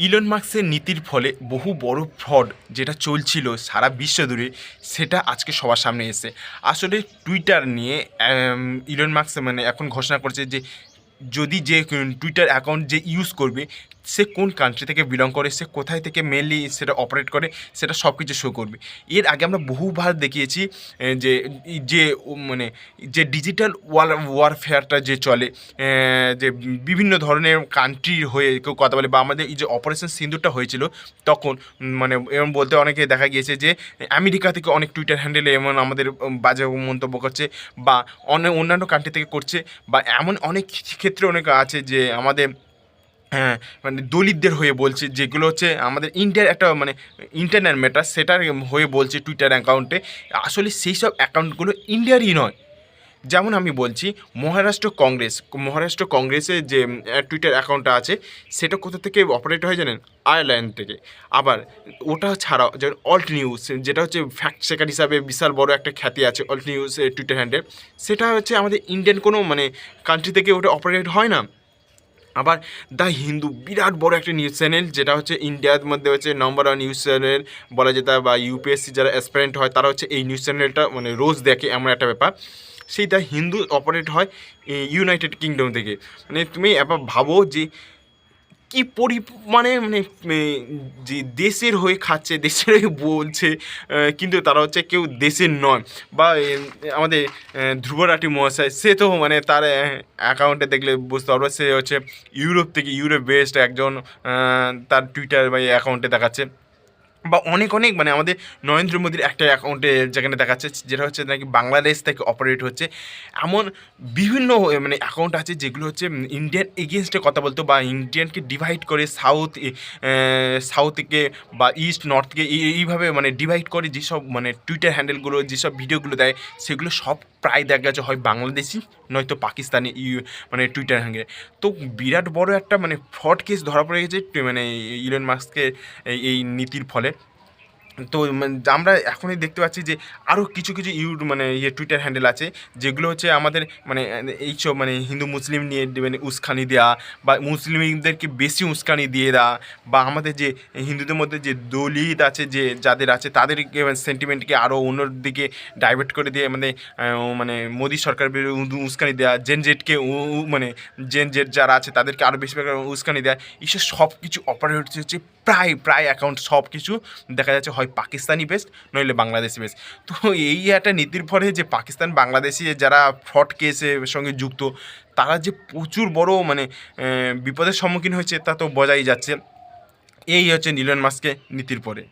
Elon মার্কসের নীতির ফলে বহু বড় ফ্রড যেটা চলছিল সারা বিশ্ব জুড়ে, সেটা আজকে সবার সামনে এসে আসলে টুইটার নিয়ে ইলন মার্কস মানে এখন ঘোষণা করছে যে যদি যে টুইটার অ্যাকাউন্ট যে ইউজ করবে, সে কোন কান্ট্রি থেকে বিলং করে, সে কোথায় থেকে মেনলি সেটা অপারেট করে, সেটা সব কিছু শো করবে। এর আগে আমরা বহুবার দেখিয়েছি যে যে মানে যে ডিজিটাল ওয়ার ওয়ারফেয়ারটা যে চলে যে বিভিন্ন ধরনের কান্ট্রির হয়ে কেউ কথা বলে বা আমাদের এই যে অপারেশন সিন্দুরটা হয়েছিল, তখন মানে এমন বলতে অনেকে দেখা গিয়েছে যে, আমেরিকা থেকে অনেক টুইটার হ্যান্ডেলে এমন আমাদের বাজে মন্তব্য করছে বা অনেক অন্যান্য কান্ট্রি থেকে করছে বা এমন অনেক ক্ষেত্রে অনেক আছে যে আমাদের হ্যাঁ মানে দলিতদের হয়ে বলছে, যেগুলো হচ্ছে আমাদের ইন্ডিয়ার একটা মানে ইন্টারনেট ম্যাটার সেটার হয়ে বলছে টুইটার অ্যাকাউন্টে আসলে সেই সব অ্যাকাউন্টগুলো ইন্ডিয়ারই নয়। যেমন আমি বলছি, মহারাষ্ট্র কংগ্রেস, মহারাষ্ট্র কংগ্রেসের যে টুইটার অ্যাকাউন্টটা আছে, সেটা কোথা থেকে অপারেট হয় জানেন? আয়ারল্যান্ড থেকে। আবার ওটা ছাড়াও যেমন অল্ট নিউজ যেটা হচ্ছে ফ্যাক্ট চেকার হিসাবে বিশাল বড় একটা খ্যাতি আছে অল্ট নিউজ টুইটার হ্যান্ডেল সেটা হচ্ছে আমাদের ইন্ডিয়ান কোনো মানে কান্ট্রি থেকে ওটা অপারেট হয় না। আবার দ্য হিন্দু বিরাট বড় একটা নিউজ চ্যানেল যেটা হচ্ছে ইন্ডিয়ার মধ্যে হচ্ছে নম্বর ওয়ান নিউজ চ্যানেল বলা যেতে বা ইউপিএসসি যারা অ্যাসপারেন্ট হয়, তারা হচ্ছে এই নিউজ চ্যানেলটা মানে রোজ দেখে, এমন একটা ব্যাপার। সেই দ্য হিন্দু অপারেট হয় ইউনাইটেড কিংডম থেকে। মানে তুমি এবার ভাবো যে কি পরি মানে মানে যে দেশের হয়ে খাচ্ছে, দেশের হয়ে বলছে কিন্তু তারা হচ্ছে কেউ দেশের নয়। বা আমাদের ধ্রুবরাটি মহাশয়, সে তো মানে তার অ্যাকাউন্টে দেখলে বুঝতে পারবে, সে হচ্ছে ইউরোপ থেকে ইউরোপ বেস্ট একজন তার টুইটার বা অ্যাকাউন্টে দেখাচ্ছে। বা অনেক অনেক মানে আমাদের নরেন্দ্র মোদীর একটা অ্যাকাউন্টে যেখানে দেখাচ্ছে, যেটা হচ্ছে নাকি বাংলাদেশ থেকে অপারেট হচ্ছে। এমন বিভিন্ন মানে অ্যাকাউন্ট আছে যেগুলো হচ্ছে ইন্ডিয়ান এগেনস্টে কথা বলতো বা ইন্ডিয়ানকে ডিভাইড করে সাউথ সাউথকে বা ইস্ট নর্থকে এই- এইভাবে মানে ডিভাইড করে যেসব মানে টুইটার হ্যান্ডেলগুলো যেসব ভিডিওগুলো দেয়, সেগুলো সব প্রায় দেখা গেছে হয় বাংলাদেশি, নয়তো পাকিস্তানি ইউ- মানে টুইটার হ্যান্ডেলে তো বিরাট বড় একটা মানে ফ্রড কেস ধরা পড়ে গেছে মানে ইলন মাস্কের এই নীতির ফলে। তো মানে আমরা এখনই দেখতে পাচ্ছি যে আরও কিছু কিছু ইউ মানে ইয়ে টুইটার হ্যান্ডেল আছে, যেগুলো হচ্ছে আমাদের মানে এইসব মানে হিন্দু মুসলিম নিয়ে মানে উস্কানি দেওয়া বা মুসলিমদেরকে বেশি উস্কানি দিয়ে দেওয়া বা আমাদের যে হিন্দুদের মধ্যে যে দলিত আছে যে যাদের আছে তাদেরকে সেন্টিমেন্টকে আরও অন্য দিকে ডাইভার্ট করে দিয়ে মানে মানে মোদী সরকার উস্কানি দেওয়া জেন জেটকে মানে জেন জেট যারা আছে তাদেরকে আরও বেশি উস্কানি দেওয়া এইসব সব কিছু অপারেট হচ্ছে প্রায় প্রায় অ্যাকাউন্ট সব কিছু দেখা যাচ্ছে হয় পাকিস্তানি বেস্ট নইলে বাংলাদেশি বেস্ট তো এই একটা নীতির পরে যে পাকিস্তান, বাংলাদেশি যারা ফ্রড কেসের সঙ্গে যুক্ত, তারা যে প্রচুর বড় মানে বিপদের সম্মুখীন হয়েছে, তা তো বজাই যাচ্ছে। এই হচ্ছে নীলন মাস্কে নীতির পরে।